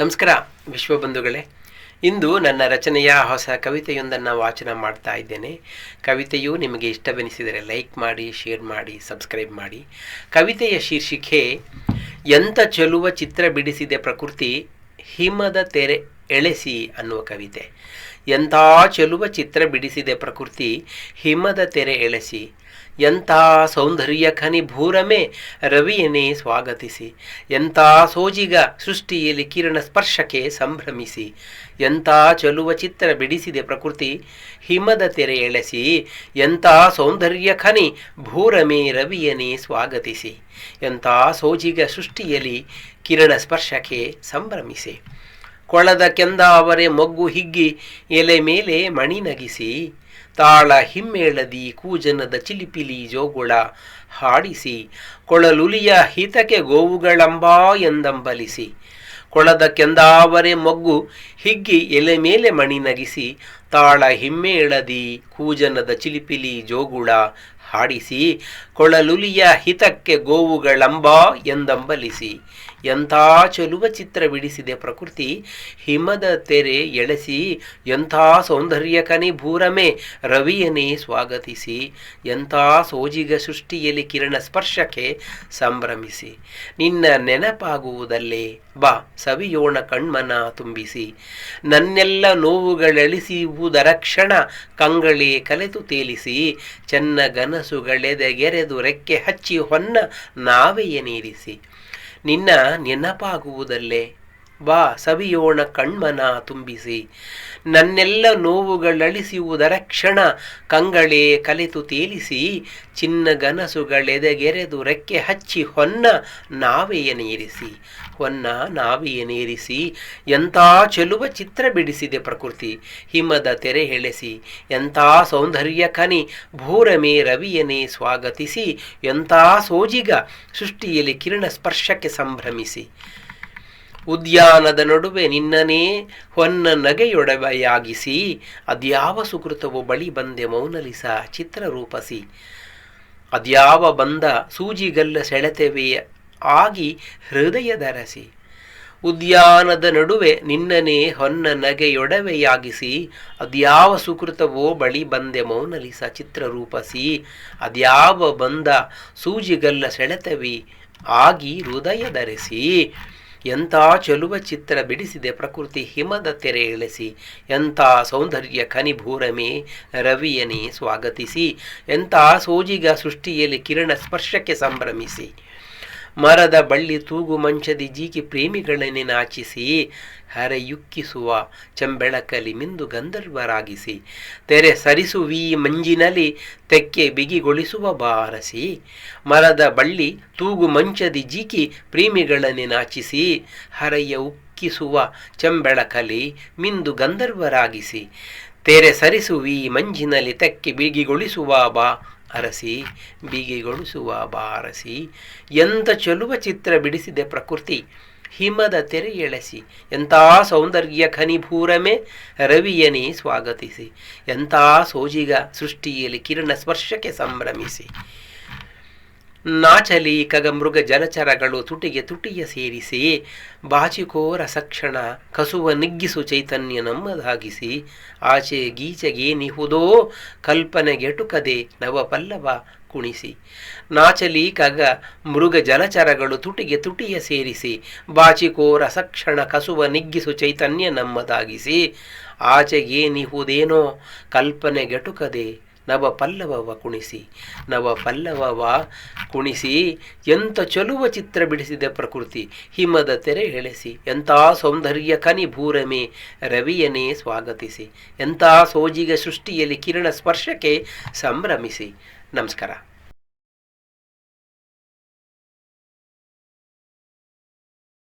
ನಮಸ್ಕಾರ ವಿಶ್ವಬಂಧುಗಳೇ ಇಂದು ನನ್ನ ರಚನೆಯ ಹೊಸ ಕವಿತೆಯೊಂದನ್ನು ವಾಚನ ಮಾಡ್ತಾ ಇದ್ದೇನೆ. ಕವಿತೆಯು ನಿಮಗೆ ಇಷ್ಟವೆನಿಸಿದರೆ ಲೈಕ್ ಮಾಡಿ, ಶೇರ್ ಮಾಡಿ, ಸಬ್ಸ್ಕ್ರೈಬ್ ಮಾಡಿ. ಕವಿತೆಯ ಶೀರ್ಷಿಕೆ ಎಂಥ ಚೆಲುವ ಚಿತ್ರ ಬಿಡಿಸಿದೆ ಪ್ರಕೃತಿ, ಹಿಮದ ತೆರೆ ಎಳೆಸಿ ಅನ್ನುವ ಕವಿತೆ. ಎಂಥ ಚೆಲುವ ಚಿತ್ರ ಬಿಡಿಸಿದೆ ಪ್ರಕೃತಿ, ಹಿಮದ ತೆರೆ ಎಳೆಸಿ ಎಂಥ ಸೌಂದರ್ಯ ಖನಿ ಭೂರಮೆ ರವಿಯನೇ ಸ್ವಾಗತಿಸಿ. ಎಂಥ ಸೋಜಿಗ ಸೃಷ್ಟಿಯಲ್ಲಿ ಕಿರಣ ಸ್ಪರ್ಶಕ್ಕೆ ಸಂಭ್ರಮಿಸಿ. ಎಂಥ ಚಲುವ ಚಿತ್ರ ಬಿಡಿಸಿದೆ ಪ್ರಕೃತಿ ಹಿಮದ ತೆರೆ ಎಳೆಸಿ. ಎಂಥ ಸೌಂದರ್ಯ ಖನಿ ಭೂರಮೆ ರವಿಯನೇ ಸ್ವಾಗತಿಸಿ. ಎಂಥ ಸೋಜಿಗ ಸೃಷ್ಟಿಯಲ್ಲಿ ಕಿರಣ ಸ್ಪರ್ಶಕ್ಕೆ ಸಂಭ್ರಮಿಸಿ. ಕೊಳದ ಕೆಂದಾವರೆ ಮೊಗ್ಗು ಹಿಗ್ಗಿ ಎಲೆ ಮೇಲೆ ಮಣಿ ನಗಿಸಿ, ತಾಳ ಹಿಮ್ಮೇಳದಿ ಕೂಜನದ ಚಿಲಿಪಿಲಿ ಜೋಗುಳ ಹಾಡಿಸಿ, ಕೊಳಲುಲಿಯ ಹಿತಕ್ಕೆ ಗೋವುಗಳಂಬಾ ಎಂದಂಬಲಿಸಿ, ಕೊಳದ ಕೆಂದಾವರೆ ಮೊಗ್ಗು ಹಿಗ್ಗಿ ಎಲೆ ಮೇಲೆ ಮಣಿ ನಗಿಸಿ, ತಾಳ ಹಿಮ್ಮೇಳದಿ ಕೂಜನದ ಚಿಲಿಪಿಲಿ ಜೋಗುಳ ಹಾಡಿಸಿ, ಕೊಳಲುಲಿಯ ಹಿತಕ್ಕೆ ಗೋವುಗಳಂಬಾ ಎಂದಂಬಲಿಸಿ, ಎಂಥ ಚೆಲುವ ಚಿತ್ರ ಬಿಡಿಸಿದೆ ಪ್ರಕೃತಿ, ಹಿಮದ ತೆರೆ ಎಳೆಸಿ, ಎಂಥ ಸೌಂದರ್ಯ ಕನಿ ಭೂರಮೆ ರವಿಯನೇ ಸ್ವಾಗತಿಸಿ, ಎಂಥ ಸೋಜಿಗ ಸೃಷ್ಟಿಯಲ್ಲಿ ಕಿರಣ ಸ್ಪರ್ಶಕ್ಕೆ ಸಂಭ್ರಮಿಸಿ, ನಿನ್ನ ನೆನಪಾಗುವುದಲ್ಲೇ, ಬಾ ಸವಿಯೋಣ ಕಣ್ಮನ ತುಂಬಿಸಿ, ನನ್ನೆಲ್ಲ ನೋವುಗಳೆಳಿಸುವುದರ ಕ್ಷಣ ಕಂಗಳೇ ಕಲೆತು ತೇಲಿಸಿ, ಚೆನ್ನ ಗನಸುಗಳೆದೆಗೆರೆದು ರೆಕ್ಕೆ ಹಚ್ಚಿ ಹೊನ್ನ ನಾವೆಯ ನೀರಿಸಿ. ನಿನ್ನ ನೆನಪಾಗುವುದಲ್ಲೇ ಬಾ ಸವಿಯೋಣ ಕಣ್ಮನ ತುಂಬಿಸಿ. ನನ್ನೆಲ್ಲ ನೋವುಗಳಳಿಸುವುದರ ಕ್ಷಣ ಕಂಗಳೇ ಕಲಿತು ತೇಲಿಸಿ. ಚಿನ್ನ ಗನಸುಗಳೆದೆಗೆರೆದು ರೆಕ್ಕೆ ಹಚ್ಚಿ ಹೊನ್ನ ನಾವೆಯ ನೀರಿಸಿ. ಹೊನ್ನ ನಾವೆಯ ನೀರಿಸಿ. ಎಂಥ ಚೆಲುವ ಚಿತ್ರ ಬಿಡಿಸಿದೆ ಪ್ರಕೃತಿ. ಹಿಮದ ತೆರೆ ಹೆಳೆಸಿ. ಎಂಥ ಸೌಂದರ್ಯ ಕನಿ ಭೂರಮೆ ರವಿಯನೇ ಸ್ವಾಗತಿಸಿ. ಎಂಥ ಸೋಜಿಗ ಸೃಷ್ಟಿಯಲ್ಲಿ ಕಿರಣ ಸ್ಪರ್ಶಕ್ಕೆ ಸಂಭ್ರಮಿಸಿ. ಉದ್ಯಾನದ ನಡುವೆ ನಿನ್ನನೇ ಹೊನ್ನ ನಗೆಯೊಡವೆಯಾಗಿಸಿ, ಅದ್ಯಾವ ಸುಕೃತವು ಬಳಿ ಬಂದೆ ಮೌನಲಿಸ, ಚಿತ್ರರೂಪಸಿ. ಅದ್ಯಾವ ಬಂದ ಸೂಜಿಗಲ್ಲ ಸೆಳೆತೆವೆ ಆಗಿ ಹೃದಯ ಹೃದಯದರಸಿ ಉದ್ಯಾನದ ನಡುವೆ ನಿನ್ನನೇ ಹೊನ್ನ ನಗೆಯೊಡವೆಯಾಗಿಸಿ, ಅದ್ಯಾವ ಸುಕೃತವೋ ಬಳಿ ಬಂದೆ ಮೌನಲಿಸ, ಚಿತ್ರರೂಪಸಿ. ಅದ್ಯಾವ ಬಂದ ಸೂಜಿಗಲ್ಲ ಸೆಳೆತವಿ ಆಗಿ ಹೃದಯ ಹೃದಯದರೆಸಿ ಎಂಥ ಚೆಲುವ ಚಿತ್ರ ಬಿಡಿಸಿದೆ ಪ್ರಕೃತಿ ಹಿಮದ ತೆರೆ ಇಳಿಸಿ, ಎಂಥ ಸೌಂದರ್ಯ ಖನಿಭೂರಮೆ ರವಿಯನೇ ಸ್ವಾಗತಿಸಿ, ಎಂಥ ಸೋಜಿಗ ಸೃಷ್ಟಿಯಲ್ಲಿ ಕಿರಣ ಸ್ಪರ್ಶಕ್ಕೆ ಸಂಭ್ರಮಿಸಿ. ಮರದ ಬಳ್ಳಿ ತೂಗು ಮಂಚದಿ ಜೀಕಿ ಪ್ರೇಮಿಗಳನ್ನೇ ನಾಚಿಸಿ ಹರೆಯುಕ್ಕಿಸುವ ಚಂಬೆಳಕಲಿ ಮಿಂದು ಗಂಧರ್ವರಾಗಿಸಿ, ತೆರೆ ಸರಿಸುವಿ ಮಂಜಿನಲ್ಲಿ ತೆಕ್ಕೆ ಬಿಗಿಗೊಳಿಸುವ ಬಾರಸಿ. ಮರದ ಬಳ್ಳಿ ತೂಗು ಮಂಚದಿ ಜೀಕಿ ಪ್ರೇಮಿಗಳನ್ನೇ ನಾಚಿಸಿ, ಹರೆಯ ಉಕ್ಕಿಸುವ ಚಂಬೆಳಕಲಿ ಮಿಂದು ಗಂಧರ್ವರಾಗಿಸಿ, ತೆರೆ ಸರಿಸುವಿ ಮಂಜಿನಲ್ಲಿ ತೆಕ್ಕೆ ಬಿಗಿಗೊಳಿಸುವ ಬಾ ಅರಸಿ, ಬಿಗಿಗೊಳಿಸುವ ಬಾರಸಿ ಎಂಥ ಚೆಲುವ ಚಿತ್ರ ಬಿಡಿಸಿದೆ ಪ್ರಕೃತಿ, ಹಿಮದ ತೆರೆ ಎಳೆಸಿ ಎಂಥ ಸೌಂದರ್ಯ ಖನಿಭೂರಮೆ, ರವಿಯನೇ ಸ್ವಾಗತಿಸಿ ಎಂಥ ಸೋಜಿಗ ಸೃಷ್ಟಿಯಲ್ಲಿ ಕಿರಣ ಸ್ಪರ್ಶಕ್ಕೆ ಸಂಭ್ರಮಿಸಿ. ನಾಚಲಿ ಕಗ ಮೃಗ ಜಲಚರಗಳು ತುಟಿಗೆ ತುಟಿಯ ಸೇರಿಸಿ ಬಾಚಿಕೋರ ಸಕ್ಷಣ ಕಸುವ ನಿಗ್ಗಿಸು ಚೈತನ್ಯ ನಮ್ಮದಾಗಿಸಿ. ಆಚೆ ಗೀಚೆಗೇನಿಹುದೋ ಕಲ್ಪನೆಗೆಟುಕದೆ ನವಪಲ್ಲವ ಕುಣಿಸಿ. ನಾಚಲಿ ಕಗ ಮೃಗ ಜಲಚರಗಳು ತುಟಿಗೆ ತುಟಿಯ ಸೇರಿಸಿ ಬಾಚಿಕೋರ ಸಕ್ಷಣ ಕಸುವ ನಿಗ್ಗಿಸು ಚೈತನ್ಯ ನಮ್ಮದಾಗಿಸಿ. ಕಲ್ಪನೆ ಕಲ್ಪನೆಗೆಟುಕದೆ ನವ ಪಲ್ಲವವ ಕುಣಿಸಿ ನವ ಪಲ್ಲವವ ಕುಣಿಸಿ ಎಂಥ ಚಲುವ ಚಿತ್ರ ಬಿಡಿಸಿದೆ ಪ್ರಕೃತಿ, ಹಿಮದ ತೆರೆ ಎಳೆಸಿ ಎಂಥ ಸೌಂದರ್ಯ ಕನಿ ಭೂರಮೆ ರವಿಯನೇ ಸ್ವಾಗತಿಸಿ ಎಂಥ ಸೋಜಿಗ ಸೃಷ್ಟಿಯಲ್ಲಿ ಕಿರಣ ಸ್ಪರ್ಶಕ್ಕೆ ಸಂಭ್ರಮಿಸಿ. ನಮಸ್ಕಾರ.